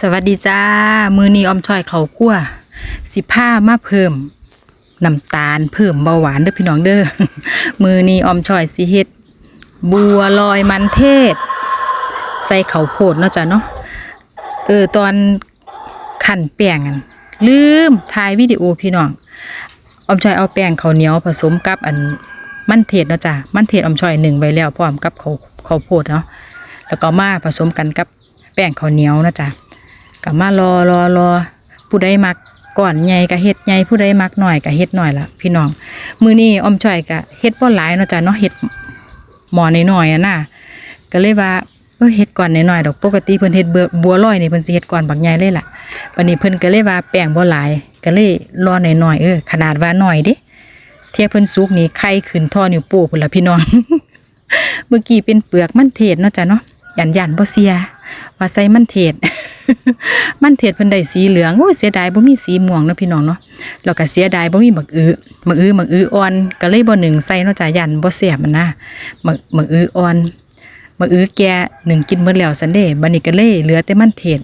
สวัสดีจ้า มือนีออมชอยเขาวคั่วสิผ้ามาเพิ่มน้ำตาลเพิ่มเบาหวานเด้อพี่น้องเด้อมือนีออมชอยสิเฮ็ดบัวลอยมันเทศ ใส่เขาโพดเนาะจ้ะเนาะเออตอนขันแป้งอันลืมถ่ายวิดีโอพี่น้องออมชอยเอาแป้งเขาเหนียวผสมกับอันมันเทศเนาะจ้ะมันเทศออมชอยหนึ่งไว้แล้วพร้อมกับเขาวข้าโพดเนาะแล้วก็มาผสมกันกับแป้งข้าวเหนียวเนาะจ้ะ ก็มารอรอรอผู้ใดมักก่อนใหญ่ก็เฮ็ดใหญ่ผู้ใดมักหน่อยก็เฮ็ดหน่อยละพี่น้องมื้อนี้ออมจ่อยก็เฮ็ดบ่หลายเนาะจ้ะเนาะเฮ็ดหมอน้อยๆอะนะก็เลยว่าเออเฮ็ดก่อนน้อยๆดอกปกติเพิ่นเฮ็ดเบอบัวลอยนี่เพิ่นสิเฮ็ดก่อนบักใหญ่เลยล่ะวันนี้เพิ่นก็เลยว่าแป้งบ่หลายก็เลยรอน้อยๆเออขนาดว่าน้อยเด้เทียเพิ่นสุกนี่ไข่ขึ้นท่อนิ้วโป้พุ่นล่ะพี่น้องเมื่อกี้เป็นเปลือกมันเทศเนาะจ้ะเนาะยันยันบ่เสียว่าใส่มันเทศ มันเทศเพิ่นได้สีเหลืองโอ้เสียดายบ่มีสีม่วงเนาะพี่น้องเนาะแล้วก็เสียดายบ่มีบักอื้อบักอื้อบักอื้ออ่อนก็เลยบ่หนึ่งใส่เนาะจ้ะยันบ่แซ่บมันนะบักบักอื้ออ่อนบักอื้อแก่หนึ่งกินหมดแล้วซันเด้บัดนี้ก็เลยเหลือแต่มันเทศ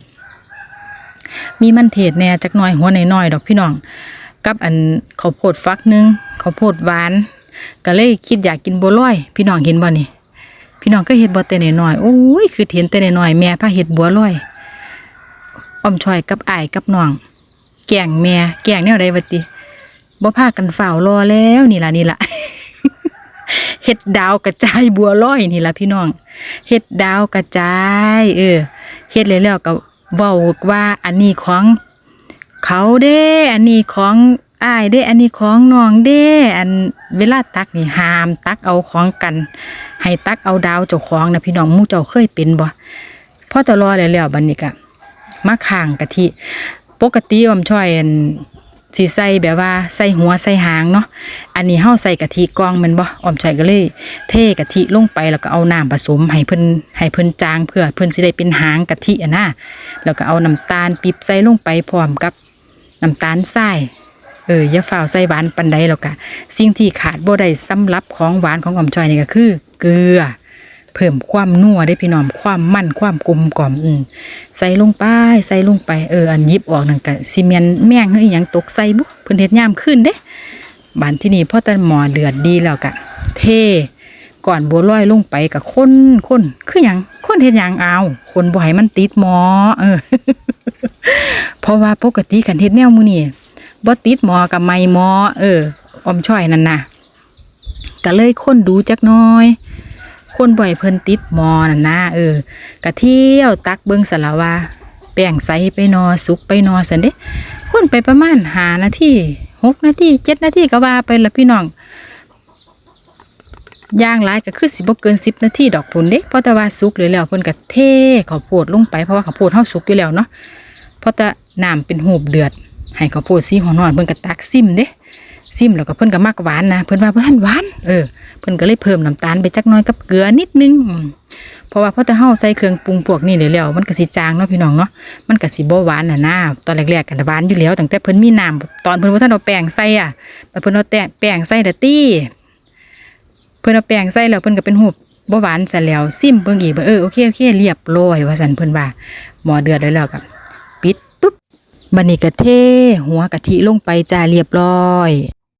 มีมันเทศแหน่จักหน่อยหัวน้อยๆดอกพี่น้อง กับอันข้าวโพดฟักหนึงข้าวโพดหวานก็เลยคิดอยากกินบัวลอย พี่น้องเห็นบ่นี่พี่น้องก็เฮ็ดบ่แต่น้อยๆโอ้ยคือเห็นแต่น้อยๆแม่พาเฮ็ดบัวลอย อมชอยกับอายกับน้อง แกล้งแม่แกล้งแนวใดวะติบ่พากันเฝ้ารอแล้วนี่ล่ะนี่ล่ะเฮ็ดดาวกระจายบัวลอยนี่ล่ะพี่น้องเฮ็ดดาวกระจาย เออเฮ็ดแล้วๆก็เว้าว่าอันนี้ของเขาเด้ อันนี้ของอ้ายเด้ อันนี้ของน้องเด้ อันเวลาตักนี่ห้าม ตักเอาของกัน ให้ตักเอาดาวเจ้าของนะพี่น้องมู่เจ้าเคยเป็นบ่พอจะรอแล้วแล้วบัดนี้ก็ มาข้างกะทิ ปกติอมช่อยอันสิใส่แบบว่าใส่หัวใส่หางเนาะ อันนี้เฮาใส่กะทิกองมันบ่อมช่อยก็เลย เทกะทิลงไปแล้วก็เอาน้ำผสมให้เพิ่นให้เพิ่นจางเพื่อเพิ่นสิได้เป็นหางกะทิอะนะแล้วก็เอาน้ำตาลปี๊บใส่ลงไปพร้อมกับน้ำตาลทรายเอออย่าฝ่าวใส่หวานปันใดแล้วก็สิ่งที่ขาดบ่ได้สำหรับของหวานของอ่อมจอยนี่ก็คือ เกลือ เพิ่มความนัวได้พี่น้องความมันความกลมกล่อมอืมใส่ลงไปใส่ลงไปเอออันยิบออกนั่นก็สิเมนแม่งเฮ้ยยังตกใส่บุเพิ่นเฮ็ดยามขึ้นเด้บานที่นี่พ่อต่หมอเดือดดีแล้วก็เทก่อนบัวลอยลงไปก็คนคนคือหยังคนเฮ็ดหยังเอาคนบ่ให้มันติดหมอ เออ เพราะว่าปกติกันเฮ็ดแนวมื้อนี้บ่ติดหมอกับไม่หมอ เอออมช่อยนั่นน่ะก็เลยคนดูจักน้อย คนบ่อยเพิ่นติดหมอนั่นนะเออกะเที่ยวตักเบิ่งสละว่าแป้งใสไปนอสุกไปนอสันเด้คนไปประมาณหานาทีหกนาทีเจ็ดนาทีก็ว่าไปละพี่น้องย่างหลายก็คือสิบ่เกินสิบนาทีดอกผลเด้เพราะแต่ว่าสุกเลยแล้วเพิ่นก็เทข้าวโพดลงไปเพราะว่าข้าวโพดเฮาสุกอยู่แล้วเนาะเพราะแต่น้ำเป็นหูบเดือดให้ข้าวโพดสีหอนอนเพิ่นก็ตักซิมเด้ ซิมแล้วก็เพิ่นก็มักหวานนะเพิ่นว่าเพิ่นหวานเออเพิ่นก็เลยเพิ่มน้ำตาลไปจักน้อยกับเกลือนิดนึงเพราะว่าพอต่เฮาใส่เครื่องปรุงพวกนี้เลยแล้วมันก็สิจางเนาะพี่น้องเนาะมันก็สิบ่หวานน่ะนะตอนแรกๆก็หวานอยู่แล้วตั้งแต่เพิ่นมีน้ำตอนเพิ่นบ่ทันเอาแป้งใส่อะแต่เพิ่นเอาแต่แป้งใส่เด้อตี้เพิ่นเอาแป้งใส่แล้วเพิ่นก็เป็นหูบบ่หวานซะแล้วซิมเบิ่งอีกเออโอเคโอเคเรียบร้อยว่าซั่นเพิ่นว่าหม้อเดือดได้แล้วก็ปิดตุ๊บบัดนี้ก็เท หัวกะทิลงไปจ้าเรียบร้อย